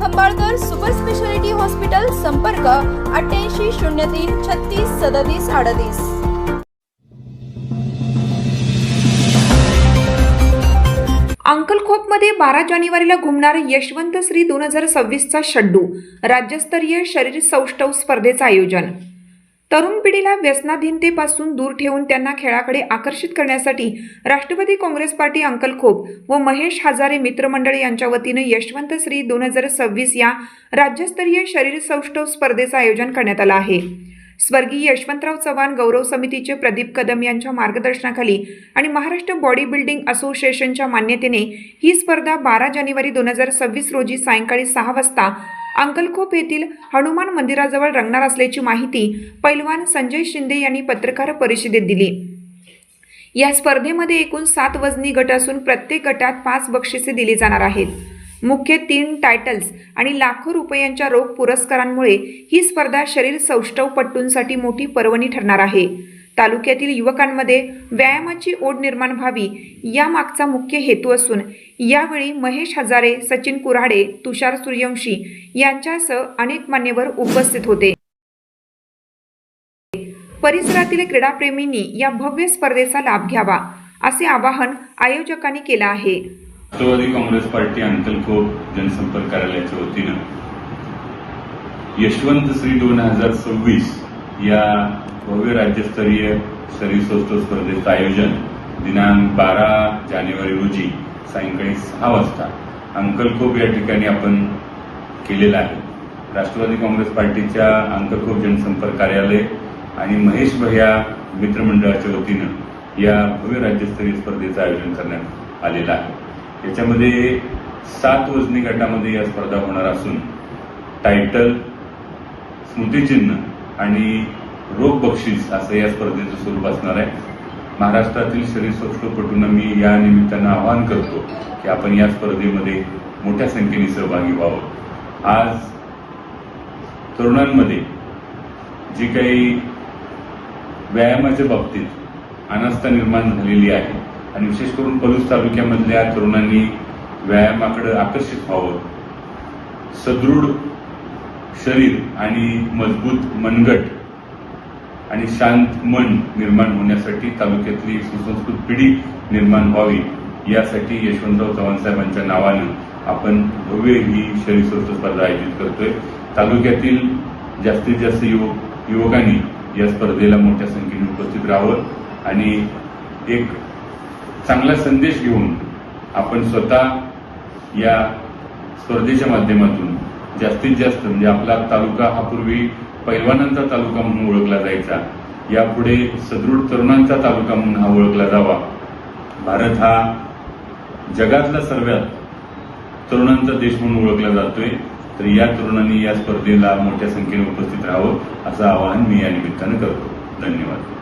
Khambalkar super speciality hospital संपर्क अठ्ठ्याऐंशी शून्य तीन छत्तीस सदतीस अडतीस. अंकलखोपमध्ये बारा जानेवारीला घुमणार यशवंत श्री दोन हजार सव्वीसचा शड्डू राज्यस्तरीय शरीर सौष्ठव स्पर्धेचं आयोजन. तरुण पिढीला व्यसनाधीनतेपासून दूर ठेवून त्यांना खेळाकडे आकर्षित करण्यासाठी राष्ट्रवादी काँग्रेस पार्टी अंकलखोप व महेश हजारे मित्रमंडळ यांच्या वतीनं यशवंत श्री दोन हजार सव्वीस या राज्यस्तरीय शरीर सौष्ठव स्पर्धेचं आयोजन करण्यात आलं आहे. स्वर्गीय यशवंतराव चव्हाण गौरव समितीचे प्रदीप कदम यांच्या मार्गदर्शनाखाली आणि महाराष्ट्र बॉडी बिल्डिंग असोसिएशनच्या मान्यतेने ही स्पर्धा बारा जानेवारी दोन हजार सव्वीस रोजी सायंकाळी सहा वाजता अंकलखोप येथील हनुमान मंदिराजवळ रंगणार असल्याची माहिती पैलवान संजय शिंदे यांनी पत्रकार परिषदेत दिली. या स्पर्धेमध्ये एकूण सात वजनी गट असून प्रत्येक गटात पाच बक्षिसे दिली जाणार आहेत. मुख्य तीन टायटल्स आणि लाखो रुपयांच्या रोख पुरस्कारांमुळे ही स्पर्धा शरीर सौष्ठवपट्टूंसाठी मोठी पर्वणी ठरणार आहे. तालुक्यातील युवकांमध्ये व्यायामाची ओढ निर्माण व्हावी या मागचा मुख्य हेतू असून यावेळी महेश हजारे सचिन कुऱ्हाडे तुषार सूर्यवंशी यांच्यासह अनेक मान्यवर उपस्थित होते. परिसरातील क्रीडाप्रेमींनी या भव्य स्पर्धेचा लाभ घ्यावा असे आवाहन आयोजकांनी केलं आहे. राष्ट्रवादी काँग्रेस पार्टी अंकलखोप जनसंपर्क कार्यालयाच्या वतीनं यशवंत श्री दोन हजार सव्वीस या भव्य राज्यस्तरीय शरीरसौष्ठव स्पर्धेचं आयोजन दिनांक बारा जानेवारी रोजी सायंकाळी सहा वाजता. अंकलखोप या ठिकाणी आपण केलेलं आहे. राष्ट्रवादी काँग्रेस पार्टीच्या अंकलखोप जनसंपर्क कार्यालय आणि महेश भैया मित्रमंडळाच्या वतीनं या भव्य राज्यस्तरीय स्पर्धेचं आयोजन करण्यात आलेलं आहे. याच्यामध्ये सात वजनी गटामध्ये या स्पर्धा होणार असून टायटल स्मृतिचिन्ह आणि रोख बक्षीस असं या स्पर्धेचं स्वरूप असणार आहे. महाराष्ट्रातील शरीरसौष्ठवपटूंना मी या निमित्तानं आवाहन करतो की आपण या स्पर्धेमध्ये मोठ्या संख्येने सहभागी व्हावं. आज तरुणांमध्ये जी काही व्यायामाच्या बाबतीत अनास्था निर्माण झालेली आहे आणि विशेष करून पलूस तालुक्यामधल्या तरुणांनी व्यायामाकडे आकर्षित व्हावं. सदृढ शरीर आणि मजबूत मनगट आणि शांत मन निर्माण होण्यासाठी तालुक्यातली सुसंस्कृत पिढी निर्माण व्हावी यासाठी यशवंतराव चव्हाण साहेबांच्या नावानं आपण भव्य ही शरीर स्पर्धा आयोजित करतोय. तालुक्यातील जास्तीत जास्त युवक युवकांनी या स्पर्धेला मोठ्या संख्येने उपस्थित राहावं आणि एक चांगला संदेश घेऊन आपण स्वतः या स्पर्धेच्या माध्यमातून जास्तीत जास्त म्हणजे आपला तालुका हा पूर्वी पैलवानांचा तालुका म्हणून ओळखला जायचा. यापुढे सदृढ तरुणांचा तालुका म्हणून हा ओळखला जावा. भारत हा जगातला सर्वात तरुणांचा देश म्हणून ओळखला जातोय. तर या तरुणांनी या स्पर्धेला मोठ्या संख्येने उपस्थित राहावं असं आवाहन मी या निमित्तानं करतो. धन्यवाद.